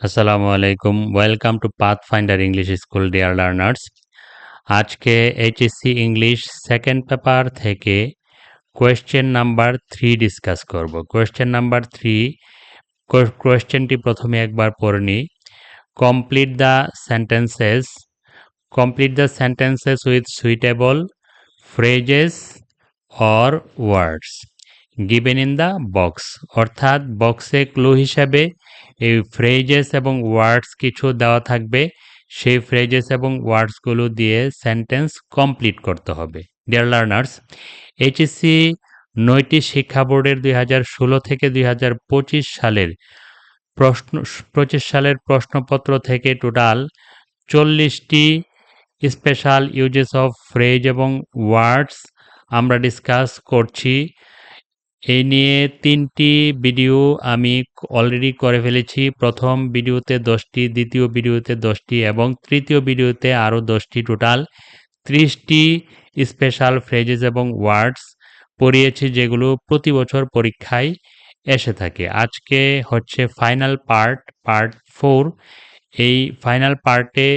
আসসালামু আলাইকুম welcome to Path Finder English school dear learners আজকে এইচএসসি ইংলিশ সেকেন্ড পেপার থেকে কোয়েশ্চেন নাম্বার থ্রি ডিসকাস করব। Question number three কোয়েশ্চেনটি প্রথমে একবার পড়ে নিই। Complete the sentences complete the sentences with suitable phrases or words given in the box অর্থাৎ বক্সে ক্লু হিসাবে এই ফ্রেজেস এবং ওয়ার্ডস কিছু দেওয়া থাকবে। সেই ফ্রেজেস এবং ওয়ার্ডসগুলো দিয়ে সেন্টেন্স কমপ্লিট করতে হবে। ডিয়ার লার্নার্স এইচএসসি নয়টি শিক্ষা বোর্ডের দুই হাজার ষোলো থেকে দুই হাজার পঁচিশ সালের প্রশ্ন, পঁচিশ সালের প্রশ্নপত্র থেকে টোটাল চল্লিশটি স্পেশাল ইউজেস অফ ফ্রেজ এবং ওয়ার্ডস আমরা ডিসকাস করছি। এই নিয়ে তিনটি ভিডিও আমি অলরেডি করে ফেলেছি। প্রথম ভিডিওতে দশটি, দ্বিতীয় ভিডিওতে দশটি এবং তৃতীয় ভিডিওতে আরও দশটি টোটাল ত্রিশটি স্পেশাল ফ্রেজেস এবং ওয়ার্ডস পড়িয়েছি যেগুলো প্রতি বছর পরীক্ষায় এসে থাকে। আজকে হচ্ছে ফাইনাল পার্ট পার্ট ফোর এই ফাইনাল পার্টে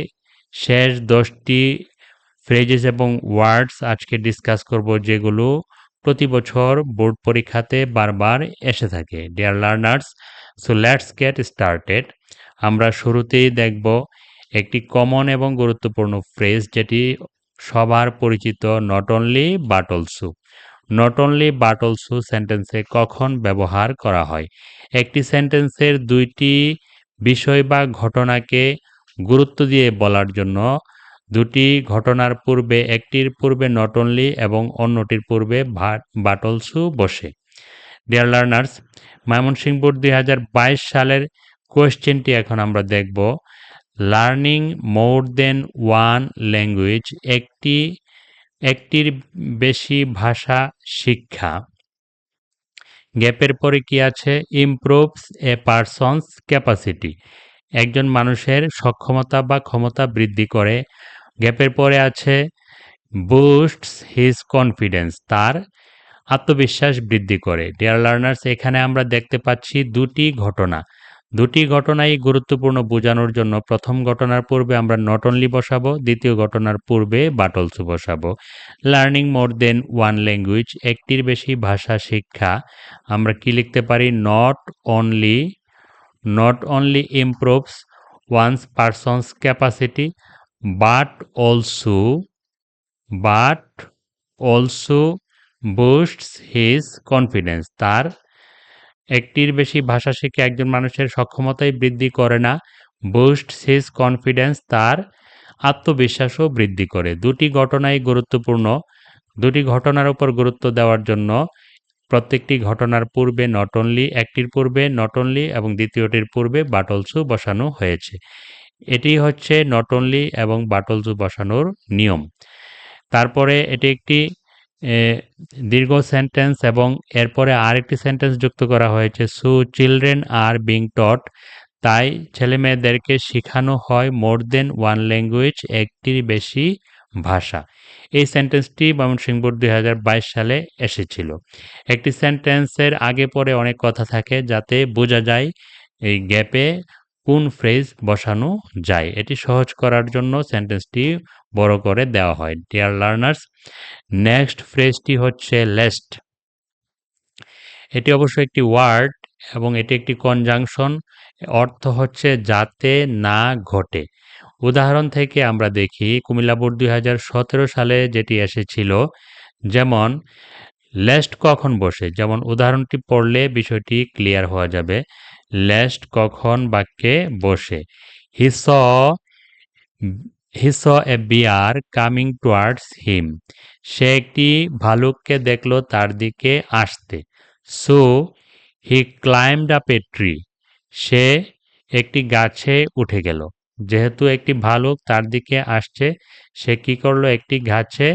শেষ দশটি ফ্রেজেস এবং ওয়ার্ডস আজকে ডিসকাস করব যেগুলো প্রতি বছর বোর্ড পরীক্ষাতে বারবার এসে থাকে। Dear learners so let's get started আমরা শুরুতেই দেখব একটি কমন এবং গুরুত্বপূর্ণ ফ্রেজ যেটি সবার পরিচিত not only but also not only but also সেন্টেন্সে কখন ব্যবহার করা হয়? একটি সেন্টেন্সের দুইটি বিষয় বা ঘটনাকে গুরুত্ব দিয়ে বলার জন্য দুটি ঘটনার পূর্বে একটির পূর্বে নট অনলি এবং অন্যটির পূর্বে বাটলসু বসে। ডিয়ার লার্নার্স ময়মনসিংহ বোর্ড দুই হাজার বাইশ সালের কোয়েশ্চেনটি এখন আমরা দেখব। Learning more than one language একটি, একটির বেশি ভাষা শিক্ষা। গ্যাপের পরে কি আছে? ইমপ্রুভস এ পারসনস ক্যাপাসিটি একজন মানুষের সক্ষমতা বা ক্ষমতা বৃদ্ধি করে। গ্যাপের পরে আছে বুস্টস হিজ কনফিডেন্স তার আত্মবিশ্বাস বৃদ্ধি করে। ডিয়ার লার্নার্স এখানে আমরা দেখতে পাচ্ছি দুটি ঘটনা। দুটি ঘটনাই গুরুত্বপূর্ণ বোঝানোর জন্য। প্রথম ঘটনার পূর্বে আমরা নট অনলি বসাবো, দ্বিতীয় ঘটনার পূর্বে বাটলসু বসাবো। Learning more than one language একটির বেশি ভাষা শিক্ষা। আমরা কি লিখতে পারি? Not only not only improves one's person's capacity but also but also boosts his confidence তার একটির বেশি ভাষা শিখে একজন মানুষের সক্ষমতাই বৃদ্ধি করে না বুস্ট হিজ কনফিডেন্স তার আত্মবিশ্বাসও বৃদ্ধি করে। দুটি ঘটনাই গুরুত্বপূর্ণ। দুটি ঘটনার উপর গুরুত্ব দেওয়ার জন্য প্রত্যেকটি ঘটনার পূর্বে নট অনলি একটির পূর্বে নট অনলি এবং দ্বিতীয়টির পূর্বে বাটলসু বসানো হয়েছে। এটি হচ্ছে নট অনলি এবং বাটলসু বসানোর নিয়ম। তারপরে এটি একটি দীর্ঘ সেন্টেন্স এবং এরপরে আরেকটি সেন্টেন্স যুক্ত করা হয়েছে, সু চিলড্রেন আর বিং টট তাই ছেলে মেয়েদেরকে শেখানো হয় মোর দেন ওয়ান ল্যাঙ্গুয়েজ, একটির বেশি ভাষা। এই সেন্টেন্সটি ময়মনসিংহপুর দুই সালে এসেছিল। একটি সেন্টেন্সের আগে পরে অনেক কথা থাকে যাতে বোঝা যায় এই গ্যাপে কোন ফ্রেজ বসানো যায়? এটি সহজ করার জন্য সেন্টেন্সটি বড় করে দেওয়া হয়। ডিয়ার লার্নার্স নেক্সট ফ্রেজটি হচ্ছে লেস্ট এটি অবশ্য একটি ওয়ার্ড এবং এটি একটি কনজাংশন অর্থ হচ্ছে যাতে না ঘটে। উদাহরণ থেকে আমরা দেখি, কুমিল্লা বোর্ড দুই হাজার সতেরো সালে যেটি এসেছিল, যেমন লেস্ট কখন বসে? যেমন, উদাহরণটি পড়লে বিষয়টি ক্লিয়ার হওয়া যাবে। লেস্ট কখন বাক্যে বসে? হি স হি স এ বিয়ার কামিং টুয়ার্ডস হিম সে একটি ভালুককে দেখল তার দিকে আসতে। So he climbed up a tree সে একটি গাছে উঠে গেল। যেহেতু একটি ভালুক তার দিকে আসছে, সে কি করল? একটি গাছে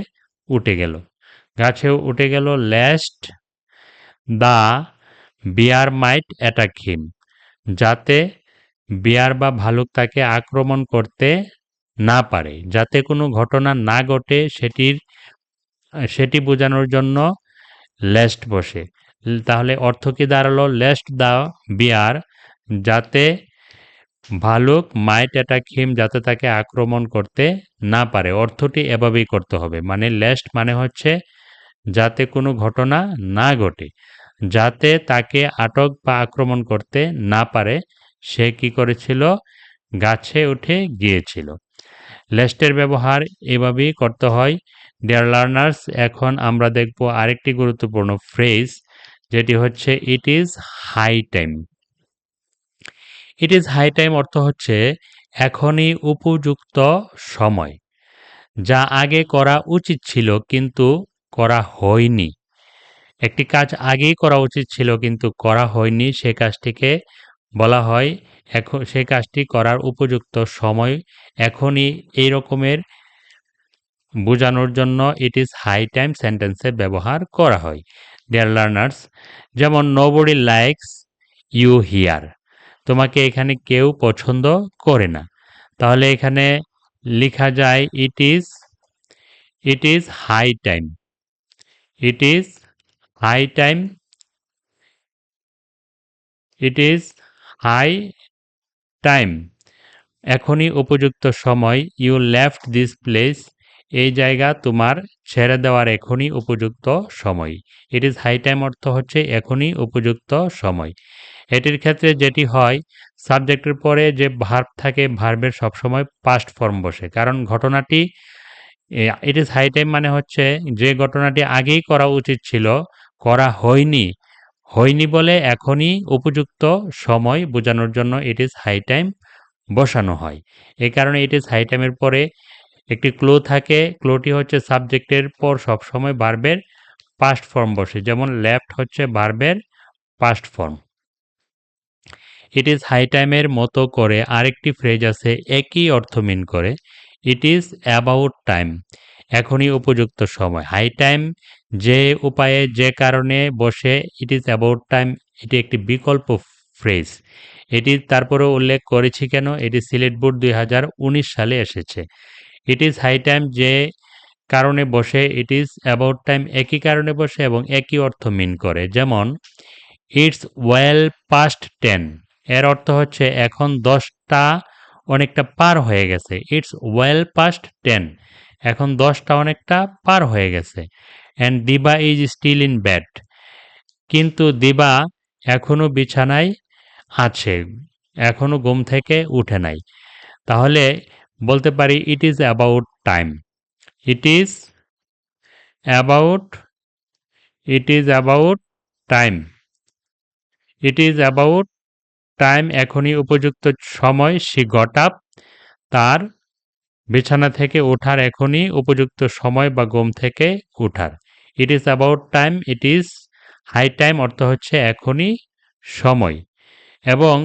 উঠে গেল। গাছে উঠে গেল lest the bear might attack him. যাতে বিয়ার বা ভালুক তাকে আক্রমণ করতে না পারে, যাতে কোনো ঘটনা না ঘটে সেটির, সেটি বোঝানোর জন্য লেস্ট বসে। তাহলে অর্থ কি দাঁড়াল? লেস্ট দ্য বিয়ার, যাতে ভালুক মাইট অ্যাটাক হিম যাতে তাকে আক্রমণ করতে না পারে। অর্থটি এভাবেই করতে হবে। মানে লেস্ট মানে হচ্ছে যাতে কোনো ঘটনা না ঘটে। যাতে তাকে আটক বা আক্রমণ করতে না পারে, সে কি করেছিল? গাছে উঠে গিয়েছিল। লেস্টের ব্যবহার এভাবেই করতে হয়। ডিয়ার লার্নার্স এখন আমরা দেখব আরেকটি গুরুত্বপূর্ণ ফ্রেজ যেটি হচ্ছে it is high time it is high time অর্থ হচ্ছে, এখনই উপযুক্ত সময়। যা আগে করা উচিত ছিল, কিন্তু করা হয়নি। একটি কাজ আগেই করা উচিত ছিল কিন্তু করা হয়নি। সে কাজটিকে বলা হয় এখন সে কাজটি করার উপযুক্ত সময় এখনই এই রকমের বোঝানোর জন্য ইট ইজ হাই টাইম সেন্টেন্সে ব্যবহার করা হয়। ডিয়ার লার্নার্স যেমন নোবডি লাইকস ইউ হিয়ার তোমাকে এখানে কেউ পছন্দ করে না। তাহলে এখানে লেখা যায় it is it is high time it is high time it is high time এখনই উপযুক্ত সময়। ইউ লেফট দিস প্লেস এই জায়গা তোমার ছেড়ে দেওয়ার এখনই উপযুক্ত সময়। ইট ইজ হাই টাইম অর্থ হচ্ছে এখনই উপযুক্ত সময়। এটির ক্ষেত্রে যেটি হয় সাবজেক্টের পরে যে ভার্ব থাকে ভার্বের সবসময় পাস্ট ফর্ম বসে। কারণ ঘটনাটি ইট ইজ হাই টাইম মানে হচ্ছে যে ঘটনাটি আগেই করা উচিত ছিল করা হয়নি। হয়নি বলে এখনই উপযুক্ত সময় বোঝানোর জন্য ইট ইজ হাই টাইম বসানো হয়। এই কারণে ইট ইজ হাই টাইমের পরে একটি ক্লো থাকে। ক্লোটি হচ্ছে সাবজেক্টের পর সবসময় বার্বের পাস্ট ফর্ম বসে। যেমন লেফট হচ্ছে বার্বের past form it is high টাইমের মতো করে আরেকটি ফ্রেজ আছে, একই অর্থ মিন করে। ইট ইজ অ্যাবাউট টাইম এখনই উপযুক্ত সময়। হাই টাইম যে উপায়ে, যে কারণে বসে ইট ইজ অ্যাবাউট টাইম এটি একটি বিকল্প ফ্রেজ এটি তারপরেও উল্লেখ করেছি কেন? এটি সিলেট বোর্ড দু হাজার উনিশ সালে এসেছে। ইট ইজ হাই টাইম যে কারণে বসে ইট ইজ অ্যাবাউট টাইম একই কারণে বসে এবং একই অর্থ মিন করে। যেমন ইটস ওয়েল পাস্ট টেন এর অর্থ হচ্ছে এখন দশটা অনেকটা পার হয়ে গেছে। ইটস ওয়েল পাস্ট টেন এখন দশটা অনেকটা পার হয়ে গেছে। অ্যান্ড দিবা ইজ স্টিল ইন ব্যাড কিন্তু দিবা এখনও বিছানায় আছে এখনও ঘুম থেকে উঠে নাই। তাহলে বলতে পারি it is about time it is about it is about time it is about time এখনই উপযুক্ত সময় সে গটাপ, তার বিছানা থেকে ওঠার এখনই উপযুক্ত সময় বা ঘুম থেকে উঠার। It is about time it is high time অর্থ হচ্ছে এখনই সময়। এবং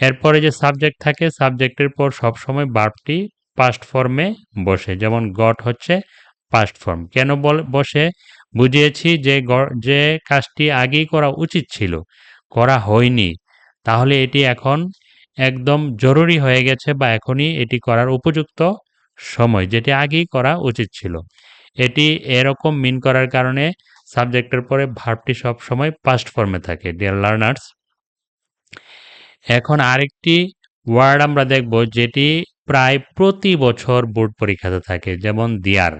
এরপরে যে সাবজেক্ট থাকে সাবজেক্টের পর সবসময় বার্বটি পাস্ট ফর্মে বসে। যেমন গট হচ্ছে পাস্ট ফর্ম কেন বসে? বুঝিয়েছি যে যে কাজটি আগেই করা উচিত ছিল, করা হয়নি। তাহলে এটি এখন একদম জরুরি হয়ে গেছে বা এখনই এটি করার উপযুক্ত সময়, যেটি আগেই করা উচিত ছিল। এটি এরকম মিন করার কারণে সাবজেক্টের পরে ভার্বটি সব সময় পাস্ট ফর্মে থাকে ডিয়ার লার্নার্স এখন আরেকটি ওয়ার্ড আমরা দেখব যেটি প্রায় প্রতি বছর বোর্ড পরীক্ষাতে থাকে, যেমন দিয়ার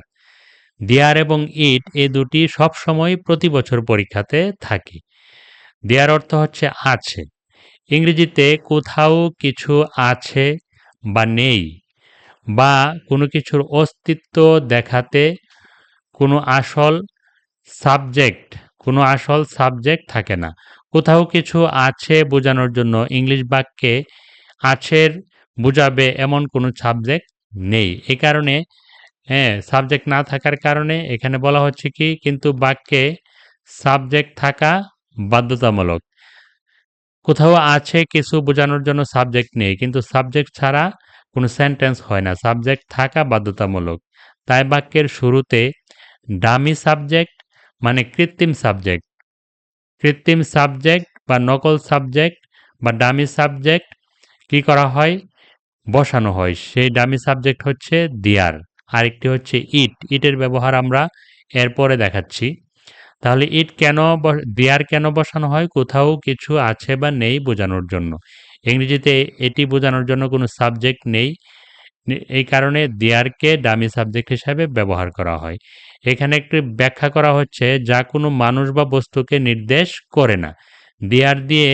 দিয়ার এবং ইট এই দুটি সব সময় প্রতি বছর পরীক্ষাতে থাকে। দেয়ার অর্থ হচ্ছে আছে। ইংরেজিতে কোথাও কিছু আছে বা নেই বা কোনো কিছুর অস্তিত্ব দেখাতে কোনো আসল সাবজেক্ট, কোনো আসল সাবজেক্ট থাকে না। কোথাও কিছু আছে বোঝানোর জন্য ইংলিশ বাক্যে আছের বোঝাবে এমন কোনো সাবজেক্ট নেই। এ কারণে হ্যাঁ সাবজেক্ট না থাকার কারণে এখানে বলা হচ্ছে কি, কিন্তু বাক্যে সাবজেক্ট থাকা বাধ্যতামূলক। কোথাও আছে কিছু বোঝানোর জন্য সাবজেক্ট নেই, কিন্তু সাবজেক্ট ছাড়া কোনো সেন্টেন্স হয় না। সাবজেক্ট থাকা বাধ্যতামূলক। তাই বাক্যের শুরুতে ডামি সাবজেক্ট মানে কৃত্রিম সাবজেক্ট। কৃত্রিম সাবজেক্ট বা নকল সাবজেক্ট বা ডামি সাবজেক্ট কি করা হয়? বসানো হয়। সেই ডামি সাবজেক্ট হচ্ছে দিয়ার। আরেকটি হচ্ছে ইট। ইটের ব্যবহার আমরা এরপরে দেখাচ্ছি। তাহলে ইট কেন দেয়ার কেন বসানো হয়? কোথাও কিছু আছে বা নেই বোঝানোর জন্য। ইংরেজিতে এটি বোঝানোর জন্য কোনো সাবজেক্ট নেই। এই কারণে দেয়ারকে ডামি সাবজেক্ট হিসাবে ব্যবহার করা হয়। এখানে একটি ব্যাখ্যা করা হচ্ছে, যা কোনো মানুষ বা বস্তুকে নির্দেশ করে না। দেয়ার দিয়ে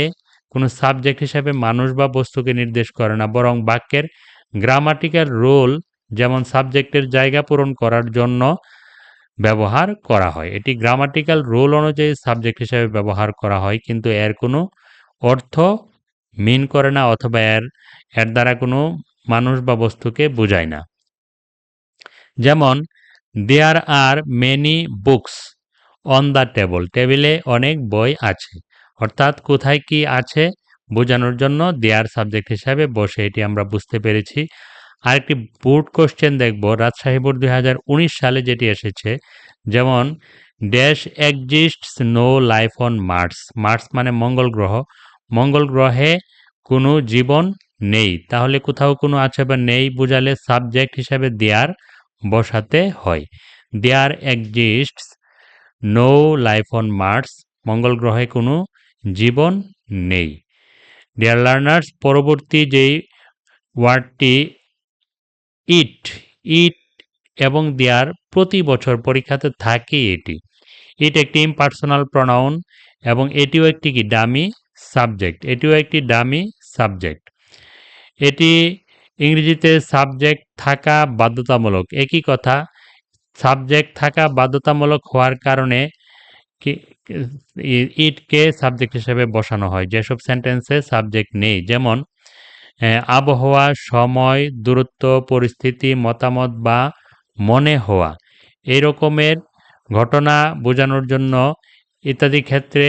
কোনো সাবজেক্ট হিসাবে মানুষ বা বস্তুকে নির্দেশ করে না, বরং বাক্যের গ্রামাটিক্যাল রোল যেমন সাবজেক্টের জায়গা পূরণ করার জন্য ব্যবহার করা হয়। এটি গ্রামাটিক্যাল রোল অনুযায়ী সাবজেক্ট হিসাবে ব্যবহার করা হয়, কিন্তু এর কোনো অর্থ মিন করে না, অথবা এর এর দ্বারা কোনো মানুষ বা বস্তুকে বোঝায় না। যেমন there are many books on the table টেবিলে অনেক বই আছে। অর্থাৎ কোথায় কি আছে বোঝানোর জন্য দেয়ার সাবজেক্ট হিসাবে বসে, এটি আমরা বুঝতে পেরেছি। আরেকটি বোর্ড কোশ্চেন দেখব, রাজশাহী বোর্ড দুই সালে যেটি এসেছে। যেমন dash exists no life on Mars Mars মানে মঙ্গল গ্রহ। মঙ্গল গ্রহে কোনো জীবন নেই। তাহলে কোথাও কোনো আছে বা নেই বোঝালে সাবজেক্ট হিসাবে দেয়ার বসাতে হয়। There exists no life on Mars মঙ্গল গ্রহে কোনো জীবন নেই। ডিয়ার লার্নার্স পরবর্তী যেই ওয়ার্ডটি ইট ইট এবং দেয়ার প্রতি বছর পরীক্ষাতে থাকে এটি। ইট একটি ইম্পার্সোনাল প্রনাউন এবং এটিও একটি কি? ডামি সাবজেক্ট এটিও একটি ডামি সাবজেক্ট এটি ইংরেজিতে সাবজেক্ট থাকা বাধ্যতামূলক। একই কথা সাবজেক্ট থাকা বাধ্যতামূলক হওয়ার কারণে ইটকে সাবজেক্ট হিসেবে বসানো হয়। যেসব সেন্টেন্সে সাবজেক্ট নেই, যেমন আবহাওয়া, সময়, দূরত্ব, পরিস্থিতি, মতামত বা মনে হওয়া এই রকমের ঘটনা বোঝানোর জন্য ইত্যাদি ক্ষেত্রে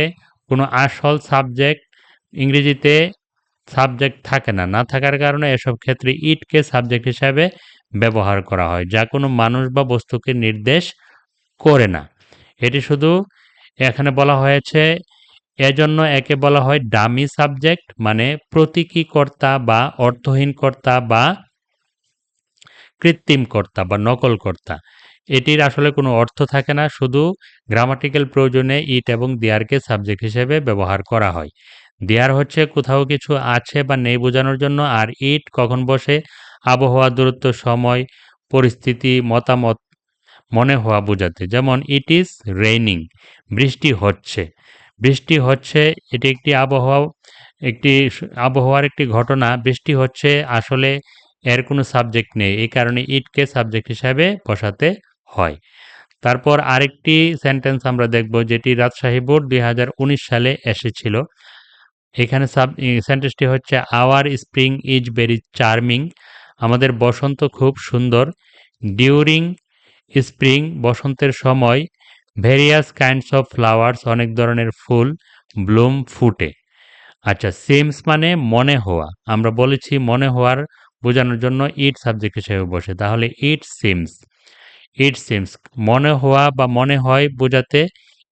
কোনো আসল সাবজেক্ট ইংরেজিতে সাবজেক্ট থাকে না। না থাকার কারণে এসব ক্ষেত্রে ইটকে সাবজেক্ট হিসাবে ব্যবহার করা হয়, যা কোনো মানুষ বা বস্তুকে নির্দেশ করে না। এটি শুধু এখানে বলা হয়েছে, এজন্য একে বলা হয় ডামি সাবজেক্ট মানে প্রতীকী কর্তা বা অর্থহীন কর্তা বা কৃত্রিম কর্তা বা নকল কর্তা এটির আসলে কোনো অর্থ থাকে না, শুধু গ্রামাটিক্যাল প্রয়োজনে ইট এবং দেয়ারকে সাবজেক্ট হিসেবে ব্যবহার করা হয়। দেয়ার হচ্ছে কোথাও কিছু আছে বা নেই বোঝানোর জন্য, আর ইট কখন বসে? আবহাওয়া, দূরত্ব, সময়, পরিস্থিতি, মতামত, মনে হওয়া বোঝাতে। যেমন ইট ইজ রেইনিং বৃষ্টি হচ্ছে। বৃষ্টি হচ্ছে, এটি একটি আবহাওয়া একটি আবহাওয়ার একটি ঘটনা। বৃষ্টি হচ্ছে, আসলে এর কোনো সাবজেক্ট নেই। এই কারণে ইটকে সাবজেক্ট হিসাবে বসাতে হয়। তারপর আরেকটি সেন্টেন্স আমরা দেখব, যেটি রাজশাহী বোর্ড দুই হাজার উনিশ সালে এসেছিল। এখানে সাব সেন্টেন্সটি হচ্ছে our spring is very charming আমাদের বসন্ত খুব সুন্দর। ডিউরিং স্প্রিং বসন্তের সময় ভেরিয়াস কাইন্ডস অফ ফ্লাওয়ার্স অনেক ধরনের ফুল ব্লুম ফুটে। আচ্ছা সিমস মানে মনে হওয়া। আমরা বলেছি মনে হওয়ার বোঝানোর জন্য ইট সাবজেক্ট হিসেবে বসে। তাহলে ইট সিমস ইট সিমস মনে হওয়া বা মনে হয় বোঝাতে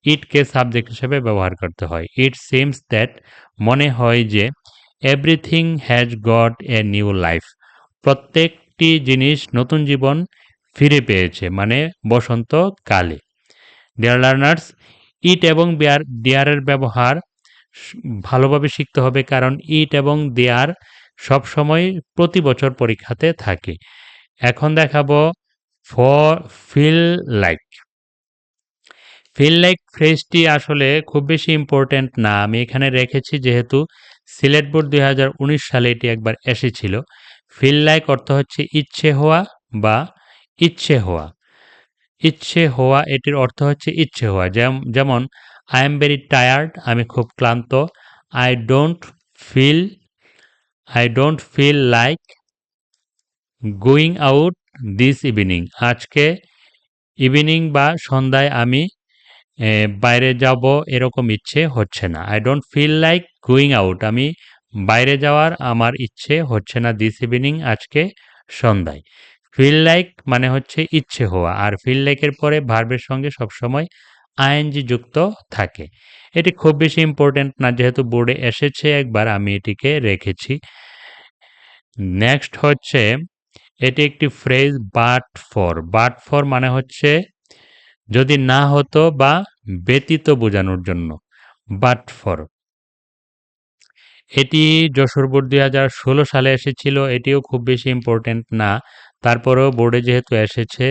ইটকে সাবজেক্ট হিসেবে ব্যবহার করতে হয়। ইট সিমস দ্যাট মনে হয় যে everything has got a new life প্রত্যেকটি জিনিস নতুন জীবন ফিরে পেয়েছে মানে বসন্তকালে ডিয়ার লার্নার্স ইট এবং বিয়ার ডিয়ারের ব্যবহার ভালোভাবে শিখতে হবে কারণ ইট এবং দেয়ার সবসময় প্রতি বছর পরীক্ষাতে থাকে। এখন দেখাবো for feel like feel like ফ্রেজটি আসলে খুব বেশি ইম্পর্টেন্ট না। আমি এখানে রেখেছি যেহেতু সিলেট বোর্ড দুই হাজার উনিশ সালে এটি একবার এসেছিল। ফিল লাইক অর্থ হচ্ছে ইচ্ছে হওয়া বা ইচ্ছে হওয়া। ইচ্ছে হওয়া, এটির অর্থ হচ্ছে ইচ্ছে হওয়া। যেমন আই এম ভেরি টায়ার্ড আমি খুব ক্লান্ত। I don't feel I don't feel like going out this evening আজকে ইভিনিং বা সন্ধ্যায় আমি বাইরে যাব এরকম ইচ্ছে হচ্ছে না। I don't feel like going out আমি বাইরে যাওয়ার আমার ইচ্ছে হচ্ছে না দিস ইভিনিং আজকে সন্ধ্যায়। ফিল লাইক মানে হচ্ছে ইচ্ছে হওয়া। আর ফিল লাইকের পরে ভার্বের সঙ্গে সবসময় আইএনজি যুক্ত থাকে। এটি খুব বেশি ইম্পর্টেন্ট না, যেহেতু বোর্ডে এসেছে একবার, আমি এটিকে রেখেছি। নেক্সট হচ্ছে, এটি একটি phrase but for but for মানে হচ্ছে যদি না হতো বা ব্যতীত বোঝানোর জন্য। বাট ফর এটি যশোর বোর্ড দুই হাজার ষোলো সালে এসেছিল। এটিও খুব বেশি ইম্পর্টেন্ট না। তারপরেও বোর্ডে যেহেতু এসেছে,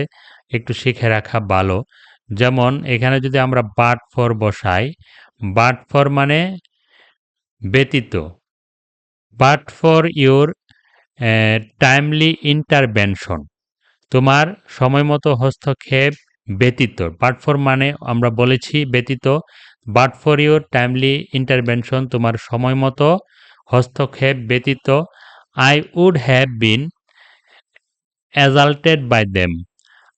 একটু শিখে রাখা ভালো। যেমন, এখানে যদি আমরা বাট ফর বসাই বাট ফর মানে ব্যতীত। But for your timely intervention তোমার সময় মতো হস্তক্ষেপ ব্যতীত। বাট ফর মানে আমরা বলেছি ব্যতীত। But for your timely intervention তোমার সময় মতো। হস্তক্ষেপ ব্যতীত। I would have been assaulted by them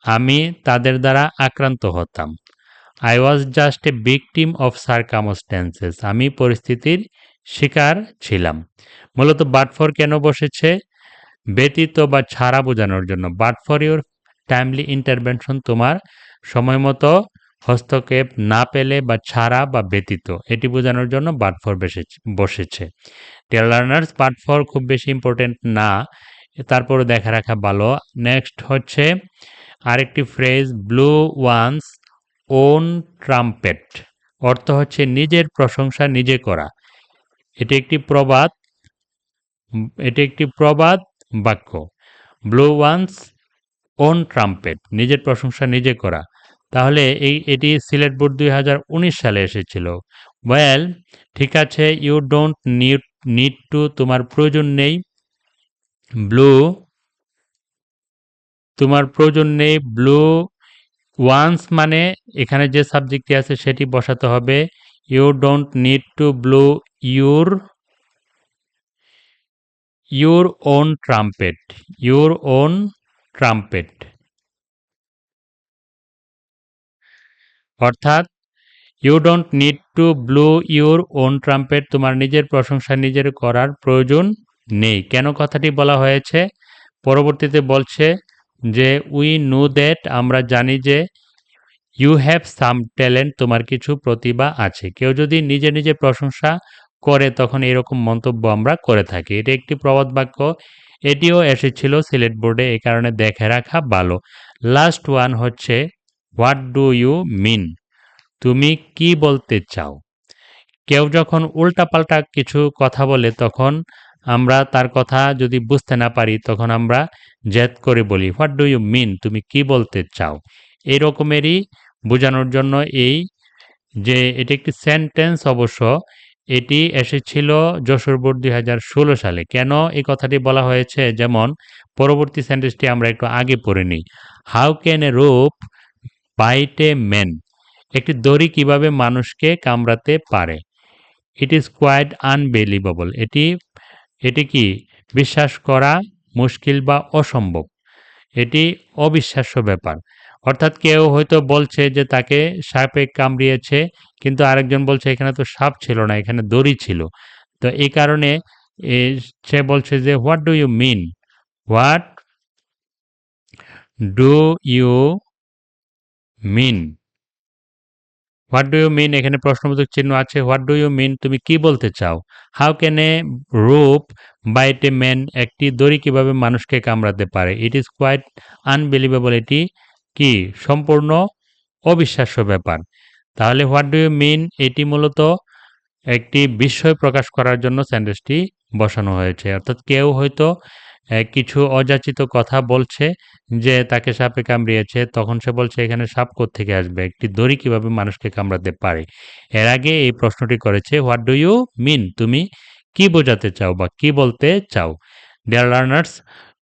আমি তাদের দ্বারা আক্রান্ত হতাম। I was just a victim of circumstances আমি পরিস্থিতির শিকার ছিলাম। মূলত বাট ফর কেন বসেছে? ব্যতীত বা ছাড়া বোঝানোর জন্য। But for your timely intervention তোমার সময় মতো হস্তক্ষেপ না পেলে বা ছাড়া বা ব্যতীত। এটি বোঝানোর জন্য বাট ফর বসেছে। টেল লার্নার্স বাট ফর খুব বেশি ইম্পর্টেন্ট না। তারপরে দেখা রাখা ভালো। নেক্সট হচ্ছে আরেকটি phrase blow one's own trumpet অর্থ হচ্ছে নিজের প্রশংসা নিজে করা। এটি একটি প্রবাদ, এটি একটি প্রবাদ বাক্য। ব্লু ওয়ান্স ওন ট্রাম্পেট নিজের প্রশংসা নিজে করা। তাহলে এই, এটি সিলেট বোর্ড দুই হাজার উনিশ সালে এসেছিল। ওয়েল, ঠিক আছে, you don't need need to, তোমার প্রয়োজন নেই। ব্লু, তোমার প্রয়োজন নেই, ব্লু, ওয়ান্স মানে এখানে যে সাবজেক্টটি আছে সেটি বসাতে হবে। You don't need to blow your your own trumpet, your own trumpet. অর্থাৎ you don't need to blow your own trumpet তোমার নিজের প্রশংসা নিজের করার প্রয়োজন নেই। কেন কথাটি বলা হয়েছে? পরবর্তীতে বলছে যে উই নো দ্যাট আমরা জানি যে ইউ হ্যাভ সাম ট্যালেন্ট তোমার কিছু প্রতিভা আছে। কেউ যদি নিজে নিজে প্রশংসা করে, তখন এরকম মন্তব্য আমরা করে থাকি। এটি একটি প্রবাদ বাক্য। এটিও এসেছিল সিলেট বোর্ডে এই কারণে দেখে রাখা ভালো। লাস্ট ওয়ান হচ্ছে হোয়াট ডু ইউ মিন তুমি কি বলতে চাও? কেউ যখন উল্টাপাল্টা কিছু কথা বলে, তখন আমরা তার কথা যদি বুঝতে না পারি, তখন আমরা জেদ করে বলি হোয়াট ডু ইউ মিন তুমি কি বলতে চাও? এই রকমেরই বোঝানোর জন্য এই যে এটি একটি সেন্টেন্স অবশ্য এটি এসেছিল যশোর বোর্ড দুই হাজার ষোলো সালে। কেন এই কথাটি বলা হয়েছে? যেমন, পরবর্তী সেন্টেন্সটি আমরা একটু আগে পড়ে নিই। How can a rope bite a man একটি দড়ি কীভাবে মানুষকে কামড়াতে পারে। ইট ইজ কোয়াইট আনবিলিভেবল এটি এটি কি বিশ্বাস করা মুশকিল বা অসম্ভব? এটি অবিশ্বাস্য ব্যাপার। অর্থাৎ কেউ হয়তো বলছে যে তাকে সাপে কামড়িয়েছে, কিন্তু আরেকজন বলছে এখানে তো সাপ ছিল না, এখানে দড়ি ছিল। তো এই কারণে সে বলছে যে what do you mean what do you mean what do you mean এখানে প্রশ্নবোধক চিহ্ন আছে। হোয়াট ডু ইউ মিন তুমি কি বলতে চাও? হাউ ক্যান এ রূপ বাইট এ ম্যান একটি দড়ি কীভাবে মানুষকে কামড়াতে পারে? ইট ইজ কোয়াইট আনবিলিভেবল এটি কি? সম্পূর্ণ অবিশ্বাস্য ব্যাপার। তাহলে হোয়াট ডু ইউ মিন এটি মূলত একটি বিস্ময় প্রকাশ করার জন্য স্যান্ডেসটি বসানো হয়েছে। অর্থাৎ কেউ হয়তো কিছু অযাচিত কথা বলছে। যে তাকে সাপে কামড়িয়েছে, তখন সে বলছে, এখানে সাপ থেকে আসবে? একটি দড়ি কীভাবে মানুষকে কামড়াতে পারে? এর আগে এই প্রশ্নটি করেছে হোয়াট ডু ইউ মিন তুমি কি বোঝাতে চাও বা কি বলতে চাও? ডিয়ার লার্নার্স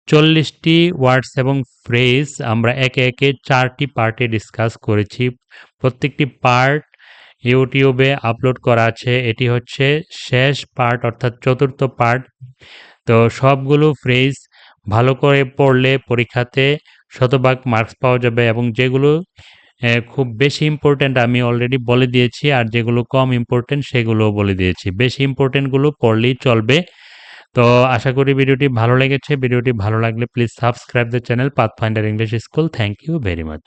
চল্লিশটি ওয়ার্ডস এবং ফ্রেজ আমরা একে একে চারটি পার্টে ডিসকাস করেছি। প্রত্যেকটি পার্ট ইউটিউবে আপলোড করা আছে। এটি হচ্ছে শেষ পার্ট অর্থাৎ চতুর্থ পার্ট তো সবগুলো ফ্রেজ ভালো করে পড়লে পরীক্ষাতে শতভাগ মার্কস পাওয়া যাবে এবং যেগুলো খুব বেশি ইম্পর্টেন্ট আমি অলরেডি বলে দিয়েছি আর যেগুলো কম ইম্পর্টেন্ট সেগুলোও বলে দিয়েছি। বেশি ইম্পর্টেন্টগুলো পড়লেই চলবে। তো আশা করি ভিডিওটি ভালো লেগেছে। ভিডিওটি ভালো লাগলে please subscribe the channel Path Finder English school thank you very much